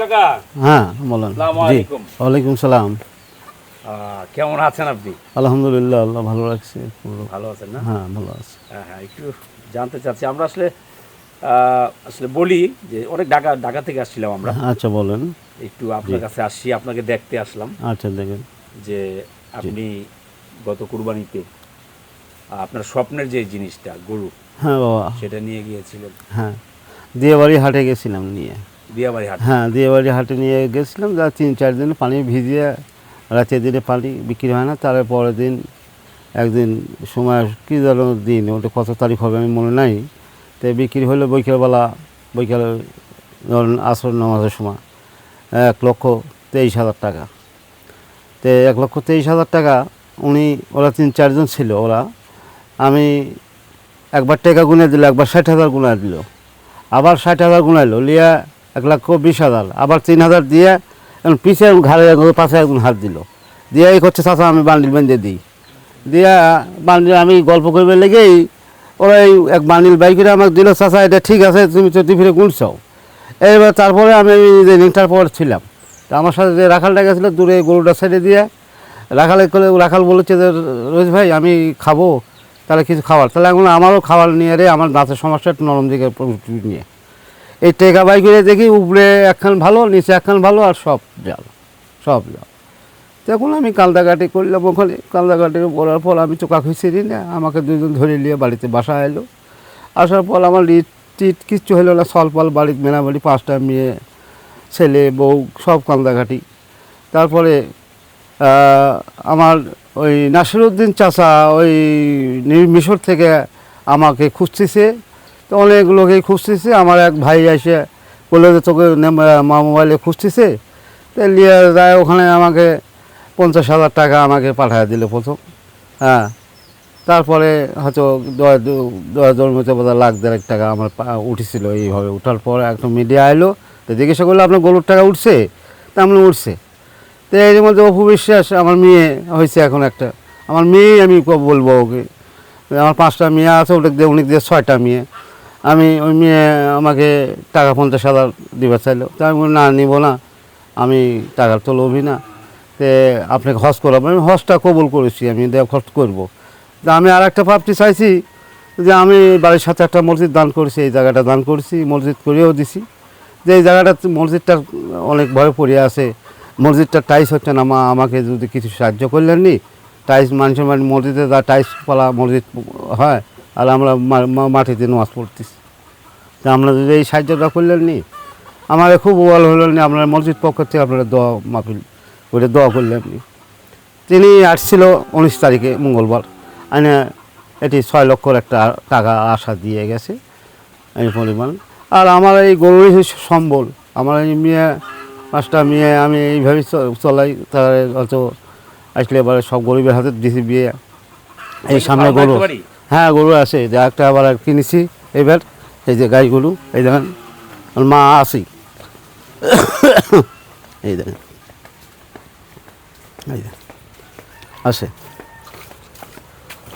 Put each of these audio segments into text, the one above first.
কাকা। হ্যাঁ বলেন। জি ওয়ালাইকুম সালাম। কেমন আছেন আপনি? আলহামদুলিল্লাহ আল্লাহ ভালো রাখছে। ভালো আছেন না? হ্যাঁ ভালো আছে। হ্যাঁ হ্যাঁ একটু জানতে চাচ্ছি আমরা আসলে আসলে বলি যে অনেক ঢাকা ঢাকা থেকে আসছিলাম আমরা। আচ্ছা বলেন। একটু আপনার কাছে আসছি আপনাকে দেখতে আসলাম। আচ্ছা দেখেন। যে আপনি গত কুরবানিতে আপনার স্বপ্নের যে জিনিসটা গরু হ্যাঁ বাবা। সেটা নিয়ে গিয়েছিলেন। হ্যাঁ দিয়ে বাড়ি হাটে গেছিলাম নিয়ে। হাট হ্যাঁ দিয়েবাড়ি হাটে নিয়ে গেছিলাম, যা তিন চার দিন পানি ভিজিয়ে রাতে দিনে পানি বিক্রি হয় না তার পরের দিন একদিন সময় কী যেন দিন, ওটা কত তারিখ হবে আমি মনে নাই, তো বিক্রি হলো বৈকালবেলা, বৈকাল ধরুন আসর নামাজের সময়, এক লক্ষ তেইশ হাজার টাকা। তো এক লক্ষ তেইশ হাজার টাকা উনি, ওরা তিন চারজন ছিল ওরা, আমি একবার টাকা গুনে দিল, একবার ষাট হাজার গুনে দিল, আবার ষাট হাজার গুনাইলো, লিয়া এক লক্ষ বিশ হাজার আবার তিন হাজার দিয়ে এখন পিছে ঘাড়ে পাশে একজন হাত দিল। দিয়ে এই করছে চাষা আমি বান্ডিল বেঁধে দিই। দিয়া বান্ডিল, আমি গল্প করবে লেগেই ওরা এই এক বান্ডিল বাই করে আমাকে দিল চাষা এটা ঠিক আছে, তুমি চোদ্দ ফিরে গুনছাও এইবার তারপরে আমি যে রিংটার পর ছিলাম। তা আমার সাথে যে রাখালটা গেছিল, দূরে গরুটা ছেড়ে দিয়ে, রাখালে করে রাখাল বলেছে যে রোজ ভাই, আমি খাব, তাহলে কিছু খাবার তাহলে এখন আমারও খাবার নিয়ে রে, আমার দাঁতের সমস্যা, একটু নরম দিকে নিয়ে। এই টেকা বাই করে দেখি উপরে একখান ভালো, নিচে একখান ভালো আর সব জাল সব জাল। তখন আমি কালদাঘাটি করলাম ওখানে। কালদাঘাটি করার পর আমি চোখা খুঁজছি না, আমাকে দুজন ধরে নিয়ে বাড়িতে বাসা এলো। আসার পর আমার লিট টিট কিচ্ছু হলো না, সলপাল বাড়ির মেনাবাড়ি পাঁচটা মেয়ে, ছেলে, বউ, সব কান্দাঘাটি তারপরে আমার ওই নাসিরুদ্দিন চাচা ওই মিশর থেকে আমাকে খুঁজতেছে। তো অনেক লোকেই খুঁজতেছে। আমার এক ভাই এসে বলল যে, তোকে মা মোবাইলে খুঁজতেছে? তো নিয়ে যায়, ওখানে আমাকে পঞ্চাশ হাজার টাকা আমাকে পাঠিয়ে দিল প্রথম। হ্যাঁ তারপরে হয়তো দশ মতো বোধ লাখ দেড়েক টাকা আমার উঠেছিল এইভাবে। উঠার পর একটা মিডিয়া এলো, তো জিজ্ঞাসা করল, আপনার গরুর টাকা উঠছে? তা আমি উঠছে। তো এর মধ্যে অপু বিশ্বাস আমার মেয়ে হয়েছে এখন একটা। আমার মেয়েই আমি বলব ওকে। আমার পাঁচটা মেয়ে আছে ওটা দিয়ে, উনি দিয়ে ছয়টা মেয়ে। আমি ওই মেয়ে আমাকে টাকা পঞ্চাশ হাজার দিবার চাইলো। তা আমি না, নিব না। আমি টাকা তো লোভি না। তে আপনাকে হজ করাবো আমি হজটা কবুল করেছি, আমি দেখ হজ করব। তা আমি আর একটা ভাবতে চাইছি যে আমি বাড়ির সাথে একটা মসজিদ দান করেছি, এই জায়গাটা দান করেছি, মসজিদ করেও দিছি। যে এই জায়গাটা মসজিদটা অনেক ভয় পড়ে আছে। মসজিদটা টাইস হচ্ছে না। মা, আমাকে যদি কিছু সাহায্য করলেন নি টাইস মানুষের মানে মসজিদে যা টাইস পালা মসজিদ হয় আর আমরা মাটিতে নামাজ পড়তেছি। তা আমরা যদি এই সাহায্যটা করলেন নি আমার খুব ওয়াল হলেন নি আপনার মসজিদ পক্ষ থেকে আপনারা দোয়া মাপিল ওইটা দোয়া করলেন নি। তিনি আসছিল উনিশ তারিখে মঙ্গলবার। আইনে এটি ছয় লক্ষর একটা টাকা আশা দিয়ে গেছে এই পরিমাণ। আর আমার এই গরুরই সম্বল আমার এই মেয়ে পাঁচটা মেয়ে আমি এইভাবেই চলাই তার হয়তো আসলে এবারে সব গরিবের হাতে দিছি বিয়ে। এই সামনে গরু? হ্যাঁ গরু আছে। যে একটা আবার কিনেছি। এবার এই যে গাই গরু এই দেখেন মা আসি এই দেখেন। এই আছে।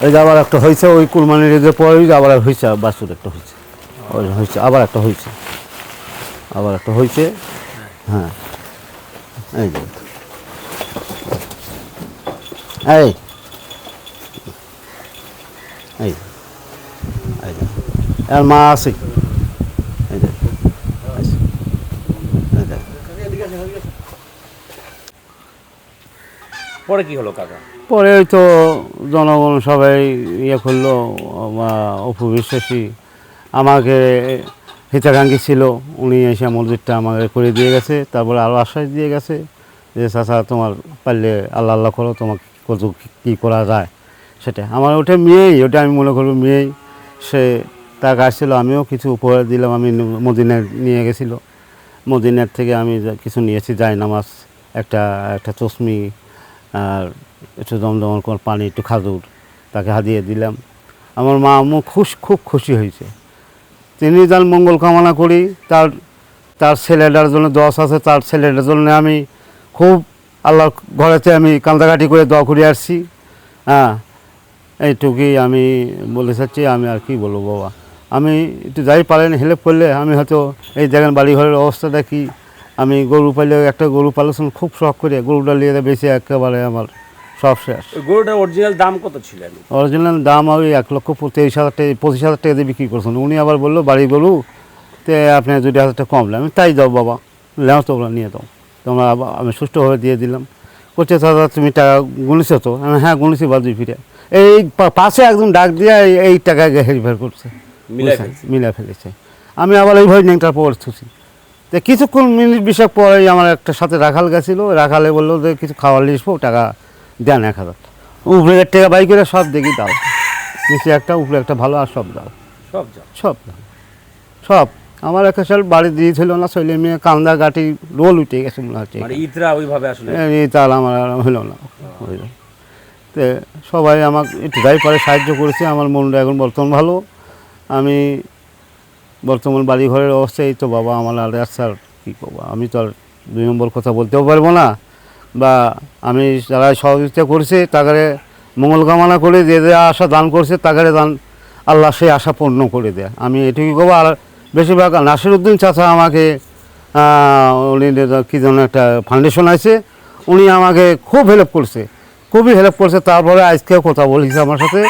এই যে আবার একটা হয়েছে, ওই কুরবানির যে পরে আবার হয়েছে, বাছুর একটা হয়েছে। ওই হয়েছে, আবার একটা হয়েছে। আবার একটা হয়েছে। হ্যাঁ। এই যে। এই এই যে আর মা আছে। পরে কি হলো কাকা? পরে ওই তো জনগণ সবাই ইয়ে করল বা অপু বিশ্বাসী আমাকে হিতাকাঙ্ক্ষী ছিল উনি এসে মসজিদটা আমাকে করে দিয়ে গেছে তারপরে আরও আশ্বাস দিয়ে গেছে যে চাচা তোমার পারলে আল্লাহ আল্লাহ করো তোমাকে কত কী করা যায়? সেটা আমার ওটা মেয়েই ওটা আমি মনে করব মেয়েই। সে তার কাজ ছিল আমিও কিছু উপহার দিলাম, আমি মদিনায় নিয়ে গেছিল। মদিনার থেকে আমি কিছু নিয়েছি যাই নামাজ একটা একটা চশমি, আর একটু দমদমন পানি, একটু খাজুর, তাকে হাদিয়ে দিলাম। আমার মা আম্মু খুশ, খুব খুশি হয়েছে। তিনি যার মঙ্গল কামনা করি, তার তার ছেলেটার জন্য দশ আছে, তার ছেলেটার জন্য আমি খুব আল্লাহর ঘরেতে আমি কান্দাকাটি করে দোয়া করে আসছি। হ্যাঁ এইটুকুই আমি বলে চাচ্ছি আমি আর কি বলব বাবা। আমি একটু যাই পারেন হেল্প করলে আমি হয়তো এই দেখেন বাড়ি ঘরের অবস্থাটা কি আমি গরু পাইলে একটা গরু পালছেন খুব শখ করে গরুটা নিয়ে বেশি একেবারে আমার সব শেষ। ওই গরুটার অরিজিনাল দাম কত ছিল? অরিজিনাল দাম ওই এক লক্ষ তেইশ হাজার টাকা পঁচিশ হাজার টাকা দিয়ে বিক্রি করছেন। উনি আবার বলল বাড়ি গরু তে আপনি দুটি হাজার টাকা কমলে আমি তাই দাও বাবা। লেও তো নিয়ে দাও। তোমরা আমি সুষ্ঠুভাবে দিয়ে দিলাম। করছে দাদা তুমি টাকা গুনেছো তো? আমি হ্যাঁ গুনেছি বাজু ফিরে। এই পাশে একদম ডাক দিয়ে এই- এই টাকা হেরফের করছে। বুঝছেন? ফেলছে। আমি আবার এইভাবে নেংটার পর থুছি তো কিছুক্ষণ মিনিট বিশেক পরেই আমার একটা সাথে রাখাল গেছিল। রাখালে বলল যে কিছু খাওয়ার লিসবো টাকা দেন এক হাজার। উপরে টাকা বাই করে সব দেখি দাও। নিচে একটা উপরে একটা ভালো আর সব দাও। সব সব দাও। সব। আমার একটা সাল বাড়ি দিয়েছিল না ছেলে মেয়ে কান্দা গাটি রোল উঠে গেছে মনে হচ্ছে মানে ইতরা ওইভাবে আসলে? এই তাল আমার হলো না। তো সবাই আমাকে একটু যাই পারে সাহায্য করেছে। আমার মনটা এখন বর্তমান ভালো। আমি বর্তমান বাড়ি ঘরের অবস্থা এই তো বাবা আমার আর স্যার কী করব? আমি তো আর দুই নম্বর কথা বলতেও পারব না। বা আমি যারা সহযোগিতা করছে তাকে মঙ্গল কামনা করে যে যে আশা দান করছে তাকে দান আল্লাহ সেই আশা পূর্ণ করে দেয়। আমি এটুকুই করব। আর বেশিরভাগ নাসির উদ্দিন চাচা আমাকে উনি কী যেন একটা ফাউন্ডেশন আছে, উনি আমাকে খুব হেল্প করছে। খুবই হেল্প করছে। তারপরে আজকেও কথা বলেছে আমার সাথে।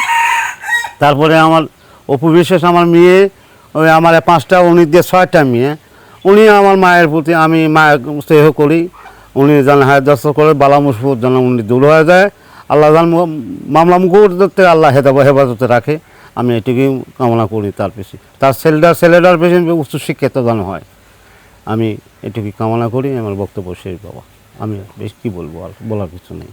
তারপরে আমার অপু আমার মেয়ে, ওই আমার পাঁচটা, উনি দিয়ে ছয়টা মেয়ে। উনি আমার মায়ের প্রতি আমি মায়ের স্নেহ করি। উনি যেন হায়াত দস্ত করে, বালা মুসবুত যেন উনি দূর হয়ে যায়। আল্লাহ জান মামলা মুখতে আল্লাহ হেদাব হেফাজতে রাখে। আমি এটুকুই কামনা করি তার পেশি তার ছেলেটার ছেলেটার উচ্চ শিক্ষিত যেন হয়। আমি এটুকুই কামনা করি। আমার বক্তব্য শেষ বাবা। আমি বেশ কী বলব আর বলার কিছু নেই।